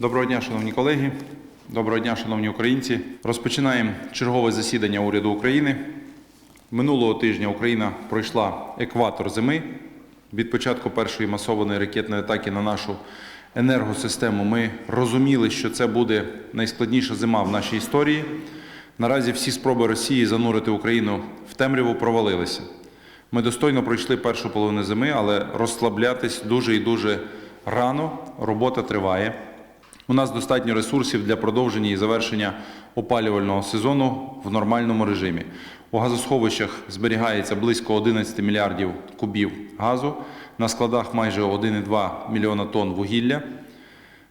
Доброго дня, шановні колеги. Доброго дня, шановні українці. Розпочинаємо чергове засідання уряду України. Минулого тижня Україна пройшла екватор зими. Від початку першої масованої ракетної атаки на нашу енергосистему ми розуміли, що це буде найскладніша зима в нашій історії. Наразі всі спроби Росії занурити Україну в темряву провалилися. Ми достойно пройшли першу половину зими, але розслаблятись дуже і дуже рано. Робота триває. У нас достатньо ресурсів для продовження і завершення опалювального сезону в нормальному режимі. У газосховищах зберігається близько 11 мільярдів кубів газу, на складах майже 1,2 мільйона тонн вугілля.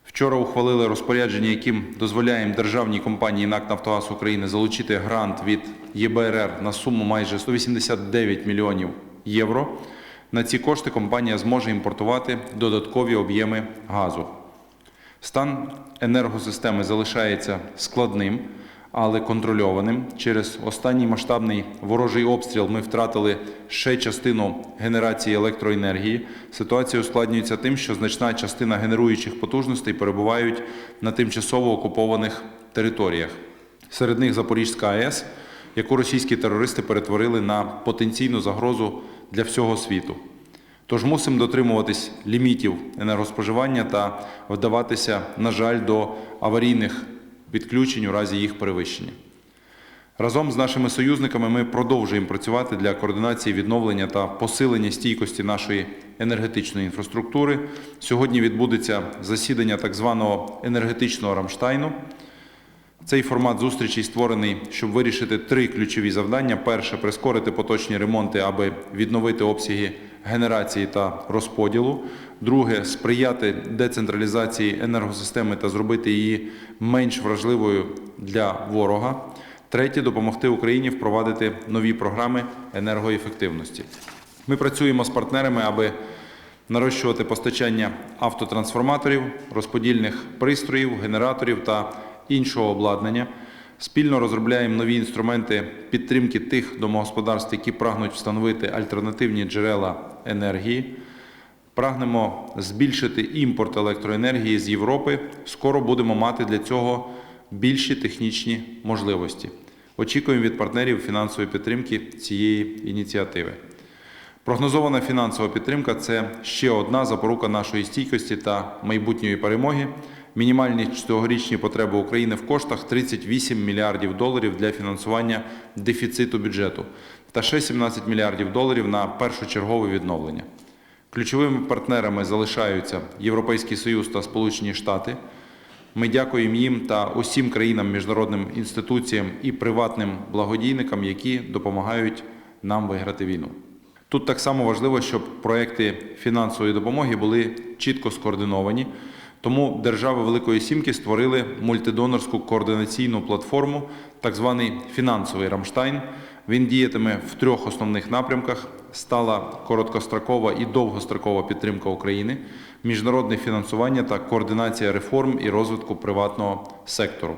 Вчора ухвалили розпорядження, яким дозволяємо державній компанії НАК «Нафтогаз України залучити грант від ЄБРР на суму майже 189 мільйонів євро. На ці кошти компанія зможе імпортувати додаткові об'єми газу. Стан енергосистеми залишається складним, але контрольованим. Через останній масштабний ворожий обстріл ми втратили ще частину генерації електроенергії. Ситуація ускладнюється тим, що значна частина генеруючих потужностей перебувають на тимчасово окупованих територіях. Серед них Запорізька АЕС, яку російські терористи перетворили на потенційну загрозу для всього світу. Тож мусимо дотримуватись лімітів енергоспоживання та вдаватися, на жаль, до аварійних відключень у разі їх перевищення. Разом з нашими союзниками ми продовжуємо працювати для координації відновлення та посилення стійкості нашої енергетичної інфраструктури. Сьогодні відбудеться засідання так званого енергетичного Рамштайну. Цей формат зустрічей створений, щоб вирішити три ключові завдання: перше прискорити поточні ремонти, аби відновити обсяги генерації та розподілу. Друге сприяти децентралізації енергосистеми та зробити її менш вражливою для ворога. Третє допомогти Україні впровадити нові програми енергоефективності. Ми працюємо з партнерами, аби нарощувати постачання автотрансформаторів, розподільних пристроїв, генераторів та іншого обладнання. Спільно розробляємо нові інструменти підтримки тих домогосподарств, які прагнуть встановити альтернативні джерела енергії. Прагнемо збільшити імпорт електроенергії з Європи. Скоро будемо мати для цього більші технічні можливості. Очікуємо від партнерів фінансової підтримки цієї ініціативи. Прогнозована фінансова підтримка це ще одна запорука нашої стійкості та майбутньої перемоги. Мінімальні цьогорічні потреби України в коштах 38 мільярдів доларів для фінансування дефіциту бюджету та ще 17 мільярдів доларів на першочергове відновлення. Ключовими партнерами залишаються Європейський Союз та Сполучені Штати. Ми дякуємо їм та усім країнам, міжнародним інституціям і приватним благодійникам, які допомагають нам виграти війну. Тут так само важливо, щоб проекти фінансової допомоги були чітко скоординовані. Тому держави Великої Сімки створили мультидонорську координаційну платформу, так званий фінансовий Рамштайн. Він діятиме в трьох основних напрямках: стала короткострокова і довгострокова підтримка України, міжнародне фінансування та координація реформ і розвитку приватного сектору.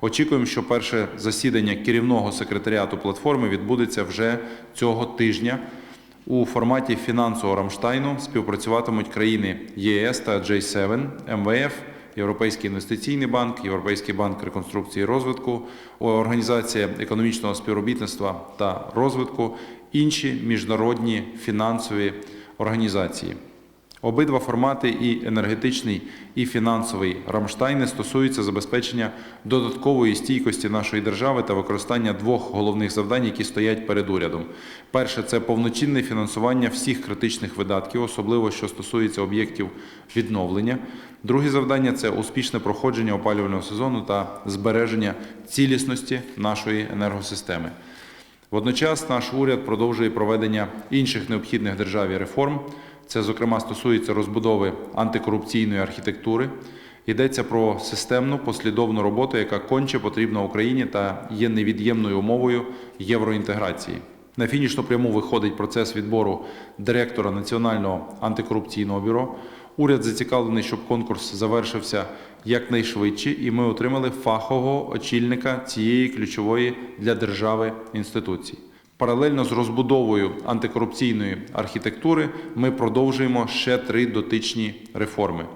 Очікуємо, що перше засідання керівного секретаріату платформи відбудеться вже цього тижня. У форматі фінансового Рамштайну співпрацюватимуть країни ЄС та J7, МВФ, Європейський інвестиційний банк, Європейський банк реконструкції і розвитку, Організація економічного співробітництва та розвитку, інші міжнародні фінансові організації. Обидва формати, і енергетичний, і фінансовий Рамштайни стосуються забезпечення додаткової стійкості нашої держави та використання двох головних завдань, які стоять перед урядом. Перше це повноцінне фінансування всіх критичних видатків, особливо що стосується об'єктів відновлення. Друге завдання це успішне проходження опалювального сезону та збереження цілісності нашої енергосистеми. Водночас наш уряд продовжує проведення інших необхідних державі реформ. Це, зокрема, стосується розбудови антикорупційної архітектури. Йдеться про системну послідовну роботу, яка конче потрібна Україні та є невід'ємною умовою євроінтеграції. На фінішну пряму виходить процес відбору директора Національного антикорупційного бюро. Уряд зацікавлений, щоб конкурс завершився якнайшвидше, і ми отримали фахового очільника цієї ключової для держави інституції. Паралельно з розбудовою антикорупційної архітектури ми продовжуємо ще три дотичні реформи.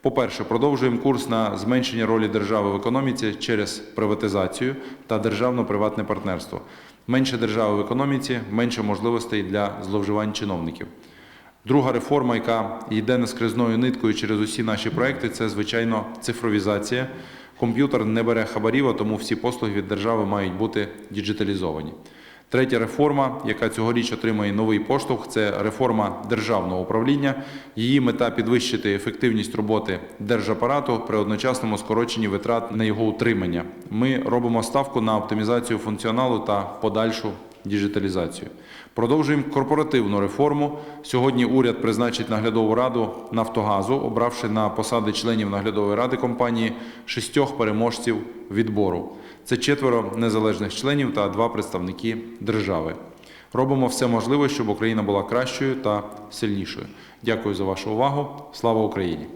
По-перше, продовжуємо курс на зменшення ролі держави в економіці через приватизацію та державно-приватне партнерство. Менше держави в економіці, менше можливостей для зловживань чиновників. Друга реформа, яка йде наскризною ниткою через усі наші проекти, це звичайно цифровізація. Комп'ютер не бере хабарів, а тому всі послуги від держави мають бути діджиталізовані. Третя реформа, яка цьогоріч отримає новий поштовх, це реформа державного управління. Її мета підвищити ефективність роботи держапарату при одночасному скороченні витрат на його утримання. Ми робимо ставку на оптимізацію функціоналу та подальшу діджиталізацію. Продовжуємо корпоративну реформу. Сьогодні уряд призначить наглядову раду Нафтогазу, обравши на посади членів наглядової ради компанії шістьох переможців відбору. Це четверо незалежних членів та два представники держави. Робимо все можливе, щоб Україна була кращою та сильнішою. Дякую за вашу увагу. Слава Україні!